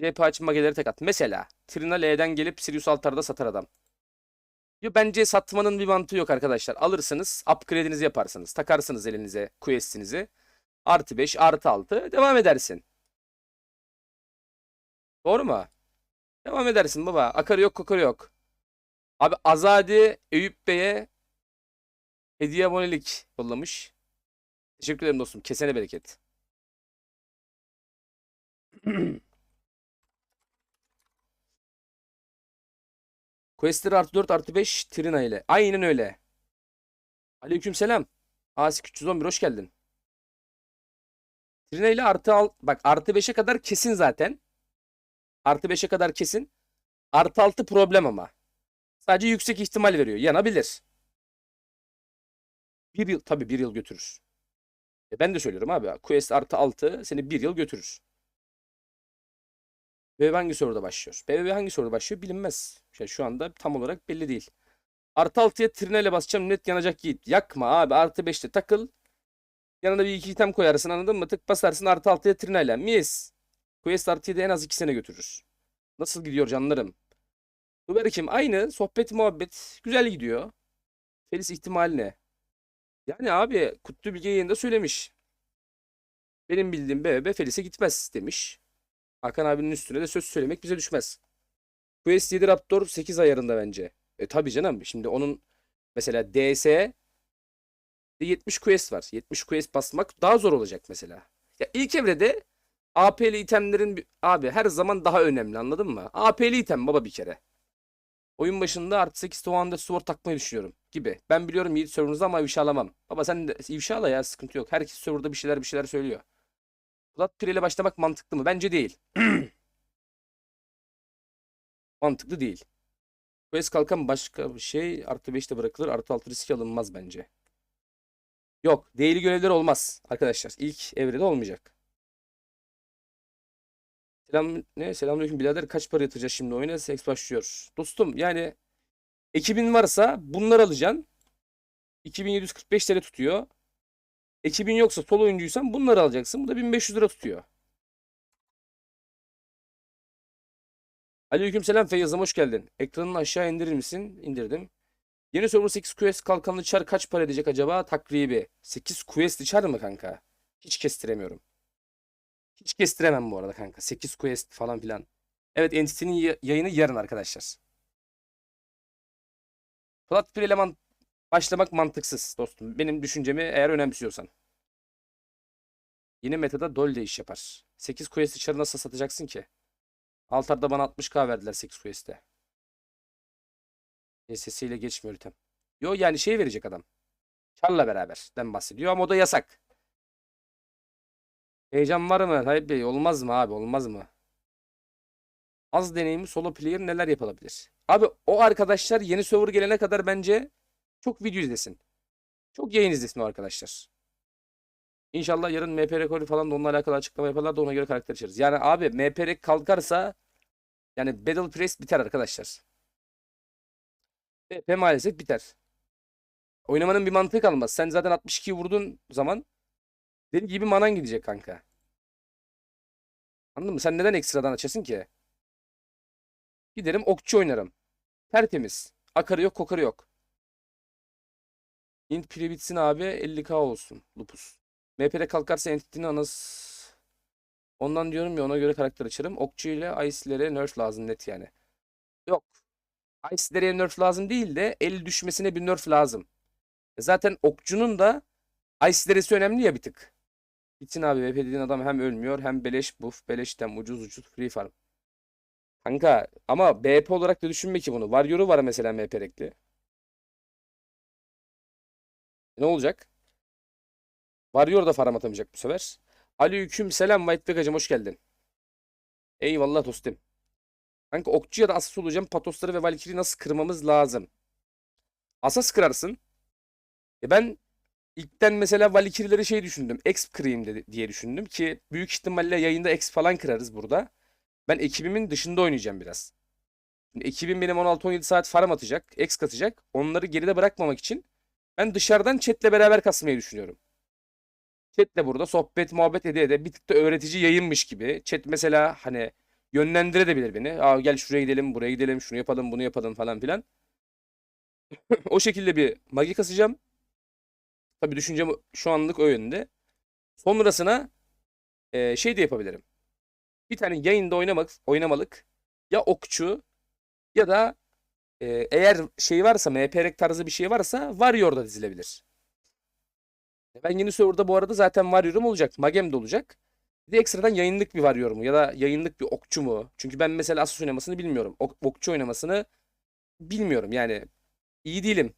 CHP açın mageleri tek at. Mesela Trina L'den gelip Sirius Altar'da satar adam. Yo, bence satmanın bir mantığı yok arkadaşlar. Alırsınız, upgrade'inizi yaparsınız. Takarsınız elinize quest'inizi. Artı 5, artı 6 devam edersin. Doğru mu? Devam edersin baba. Akarı yok, kokarı yok. Abi Azadi Eyüp Bey'e hediye abonelik yollamış. Teşekkür ederim dostum. Kesene bereket. Questler artı 4 artı 5 Trina ile. Aynen öyle. Aleykümselam. Asik 311 hoş geldin. Trina ile artı al bak artı 5'e kadar kesin zaten. Artı 5'e kadar kesin. Artı 6 problem ama. Sadece yüksek ihtimal veriyor. Yanabilir. Bir yıl tabii bir yıl götürür. E ben de söylüyorum abi. Quest artı 6 seni bir yıl götürür. BBB hangi soruda başlıyor? BBB hangi soruda başlıyor bilinmez. Yani şu anda tam olarak belli değil. Artı 6'ya trinele basacağım net yanacak Yiğit. Yakma abi artı 5'te takıl. Yanına bir iki item koyarsın anladın mı? Tık basarsın artı 6'ya trinele. Mis. Quest artı 7 en az 2 sene götürür. Nasıl gidiyor canlarım? Tuberkim aynı. Sohbet muhabbet. Güzel gidiyor. Felis ihtimali ne? Yani abi Kutlu Bilge yayında söylemiş. Benim bildiğim BBB Felis'e gitmez demiş. Hakan abinin üstüne de söz söylemek bize düşmez. Quest 7 Raptor 8 ayarında bence. E tabii canım. Şimdi onun mesela DS 70 quest var. 70 quest basmak daha zor olacak mesela. Ya ilk evrede AP'li itemlerin abi her zaman daha önemli anladın mı? AP'li item baba bir kere. Oyun başında artı 8 Towan'da sword takmayı düşünüyorum gibi. Ben biliyorum Yiğit serverınızda ama ifşalamam. Baba sen de ifşala ya sıkıntı yok. Herkes serverda bir şeyler bir şeyler söylüyor. Plat ile başlamak mantıklı mı? Bence değil. Mantıklı değil. Quest kalkan başka bir şey artı 5'te bırakılır. Artı 6 riski alınmaz bence. Yok. Değili görevleri olmaz arkadaşlar. İlk evrede olmayacak. Selam ne? Selamünaleyküm birader. Kaç para yatıracağız şimdi oyuna? Seks başlıyor. Dostum yani ekibin varsa bunları alacaksın. 2745 TL tutuyor. Ekibin yoksa solo oyuncuysan bunları alacaksın. Bu da 1500 lira tutuyor. Aleykümselam Feyyaz'ım hoş geldin. Ekranını aşağı indirir misin? İndirdim. Yeni server 8 quest kalkanlı çar kaç para edecek acaba? Takribi. 8 quest çar mı kanka? Hiç kestiremiyorum. Hiç kestiremem bu arada kanka. 8 quest falan filan. Evet Entity'nin ya- yayını yarın arkadaşlar. Plat bir eleman başlamak mantıksız dostum. Benim düşüncemi eğer önemsiyorsan. Yeni metada dol de iş yapar. 8 quest içeri nasıl satacaksın ki? Altar'da bana 60k verdiler 8 quest'e. sesiyle geçmiyor item. Yo yani şey verecek adam. Char'la beraberden bahsediyor ama o da yasak. Heyecan var mı Tayyip Bey? Olmaz mı abi? Olmaz mı? Az deneyimli solo player neler yapılabilir? Abi o arkadaşlar yeni server gelene kadar bence çok video izlesin. Çok yayın izlesin o arkadaşlar. İnşallah yarın MP rekoru falan da onunla alakalı açıklama yaparlar da ona göre karakter açarız. Yani abi MP kalkarsa yani Battle Press biter arkadaşlar. BP maalesef biter. Oynamanın bir mantığı kalmaz. Sen zaten 62 vurduğun zaman deli gibi manan gidecek kanka. Anladın mı? Sen neden ekstradan açasın ki? Giderim okçu oynarım. Tertemiz. Akarı yok kokarı yok. Int piri bitsin abi 50k olsun. Lupus. MP'de kalkarsa Entity'nin anası. Ondan diyorum ya ona göre karakter açarım. Okçu ile Ice'lere nerf lazım net yani. Yok. Ice'lere nerf lazım değil de el düşmesine bir nerf lazım. E Zaten okçunun da Ice deresi önemli ya bir tık. Bitsin abi VP dediğin adam hem ölmüyor hem beleş buff, beleşten ucuz ucuz free farm. Kanka ama BP olarak da düşünme ki bunu. Warrior'u var mesela MP rekli. E Ne olacak? Warrior da farm atamayacak bu sefer. Aleyküm selam White Vega'cım hoş geldin. Eyvallah dostum. Kanka okçu ya da asas olacağım. Patosları ve Valkyrie'yi nasıl kırmamız lazım? Asas kırarsın. E ben ilkten mesela Valkyrie'leri şey düşündüm. Exp kırayım dedi, diye düşündüm ki büyük ihtimalle yayında Exp falan kırarız burada. Ben ekibimin dışında oynayacağım biraz. Şimdi ekibim benim 16-17 saat farm atacak. Exp katacak. Onları geride bırakmamak için ben dışarıdan chatle beraber kasmayı düşünüyorum. Chat'le burada sohbet muhabbet ede ede bir tık da öğretici yayınmış gibi. Chat mesela hani yönlendirebilir beni. Aa, gel şuraya gidelim, buraya gidelim, şunu yapalım, bunu yapalım falan filan. O şekilde bir magi kasacağım. Tabii düşüncem şu anlık o yönde. Sonrasına e, şey de yapabilirim. Bir tane yayında oynamak, oynamalık ya okçu ya da e, eğer şey varsa MPRek tarzı bir şey varsa Warrior'da dizilebilir. Ben yeni serverda bu arada zaten Warrior'um olacak. Magem de olacak. Bir de ekstradan yayınlık bir Warrior mu ya da yayınlık bir okçu mu? Çünkü ben mesela Asus oynamasını bilmiyorum. Ok- okçu oynamasını bilmiyorum. Yani iyi değilim.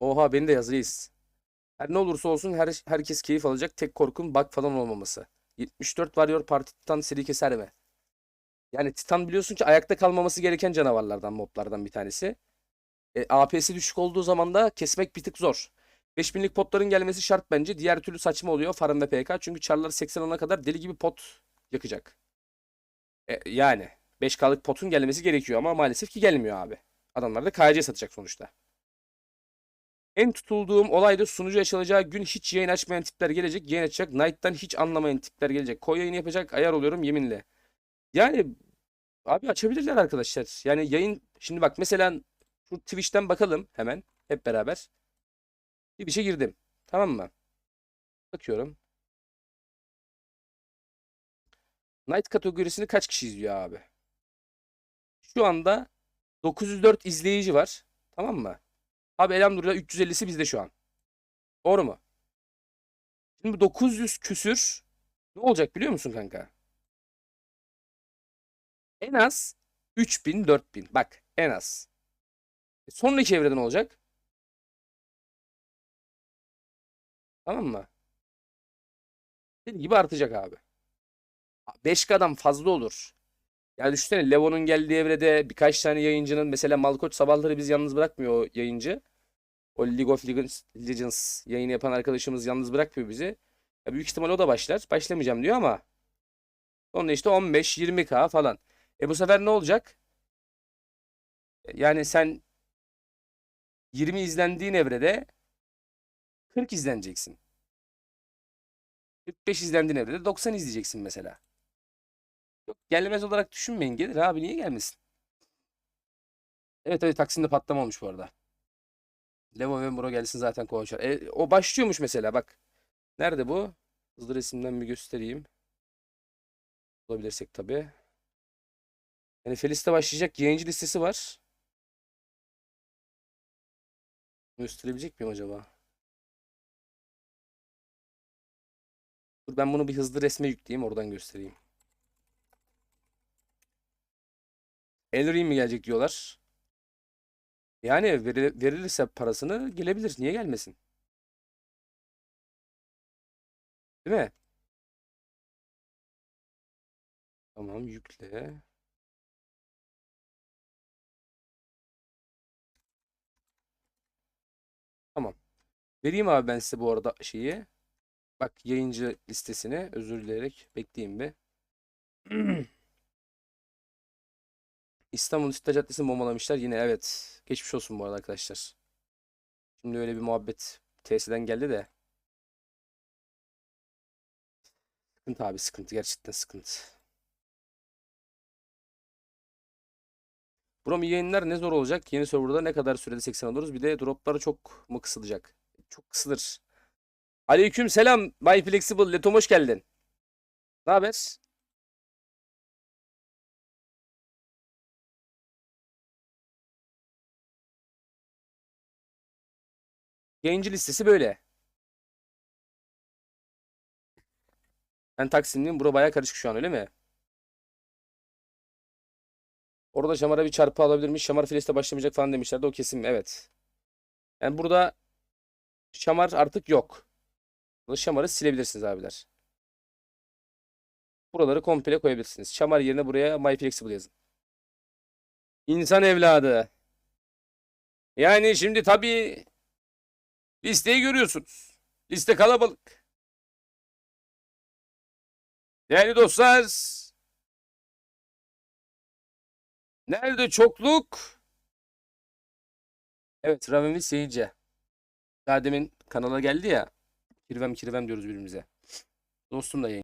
Oha beni de yaz. Her ne olursa olsun her, herkes keyif alacak. Tek korkum bug falan olmaması. 74 Warrior Parti Titan seri keser mi? Yani Titan biliyorsun ki ayakta kalmaması gereken canavarlardan, moblardan bir tanesi. E, AP'si düşük olduğu zaman da kesmek bir tık zor. 5000'lik potların gelmesi şart bence. Diğer türlü saçma oluyor farm ve PK. Çünkü çarlar 80 olana kadar deli gibi pot yakacak. E, yani 5K'lık potun gelmesi gerekiyor ama maalesef ki gelmiyor abi. Adamlar da KC satacak sonuçta. En tutulduğum olayda sunucu açılacağı gün hiç yayın açmayan tipler gelecek. Yayın açacak. Knight'tan hiç anlamayan tipler gelecek. Koy yayını yapacak. Ayar oluyorum yeminle. Yani abi açabilirler arkadaşlar. Yani yayın şimdi bak mesela şu Twitch'ten bakalım hemen hep beraber. Bir bir şey girdim. Tamam mı? Bakıyorum. Night kategorisini kaç kişi izliyor abi? Şu anda 904 izleyici var. Tamam mı? Abi elhamdülillah 350'si bizde şu an. Doğru mu? Şimdi bu 900 küsür ne olacak biliyor musun kanka? En az 3000 4000. Bak en az. E, Sonraki evreden olacak. Tamam mı? Dediğim gibi artacak abi. 5K'dan fazla olur. Yani düşünsene Levo'nun geldiği evrede birkaç tane yayıncının mesela Malkoç sabahları biz yalnız bırakmıyor o yayıncı. O League of Legends, Legends yayını yapan arkadaşımız yalnız bırakmıyor bizi. Ya büyük ihtimal o da başlar. Başlamayacağım diyor ama. Sonra işte 15-20K falan. E bu sefer ne olacak? Yani sen 20 izlendiğin evrede 40 izleneceksin. 45 izlendiğin evrede 90 izleyeceksin mesela. Yok gelmez olarak düşünmeyin. Gelir abi niye gelmesin? Evet evet Taksim'de patlama olmuş bu arada. Levo ve Muro gelsin zaten konuşar. E, o başlıyormuş mesela bak. Nerede bu? Hızlı resimden bir göstereyim. Bulabilirsek tabii. Yani Felis'te başlayacak yayıncı listesi var. Gösterebilecek miyim acaba? Dur ben bunu bir hızlı resme yükleyeyim oradan göstereyim. Ellery mi gelecek diyorlar. Yani veri- verilirse parasını gelebilir. Niye gelmesin? Değil mi? Tamam yükle. Tamam. Vereyim abi ben size bu arada şeyi. Bak yayıncı listesini özür dileyerek bekleyin bir. İstanbul İstiklal Caddesi'ni bombalamışlar. Yine evet. Geçmiş olsun bu arada arkadaşlar. Şimdi öyle bir muhabbet TS'den geldi de. Sıkıntı abi sıkıntı. Gerçekten sıkıntı. Brom yayınlar ne zor olacak? Yeni serverda ne kadar sürede 80 oluruz? Bir de droplar çok mu kısılacak? Çok kısılır. Aleyküm selam. My Flexible. Letom hoş geldin. Ne haber? Yayıncı listesi böyle. Ben Taksimliyim. Bura baya karışık şu an öyle mi? Orada Şamar'a bir çarpı alabilirmiş. Şamar Files'te başlamayacak falan demişlerdi. O kesim evet. Yani burada Şamar artık yok. Burada Şamar'ı silebilirsiniz abiler. Buraları komple koyabilirsiniz. Şamar yerine buraya MyFlexible yazın. İnsan evladı. Yani şimdi tabii listeyi görüyorsunuz. Liste kalabalık. Değerli dostlar, nerede çokluk? Evet, Ravimi seyirci. Daha demin kanala geldi ya. Kirvem kirvem diyoruz birbirimize. Dostum da yayın.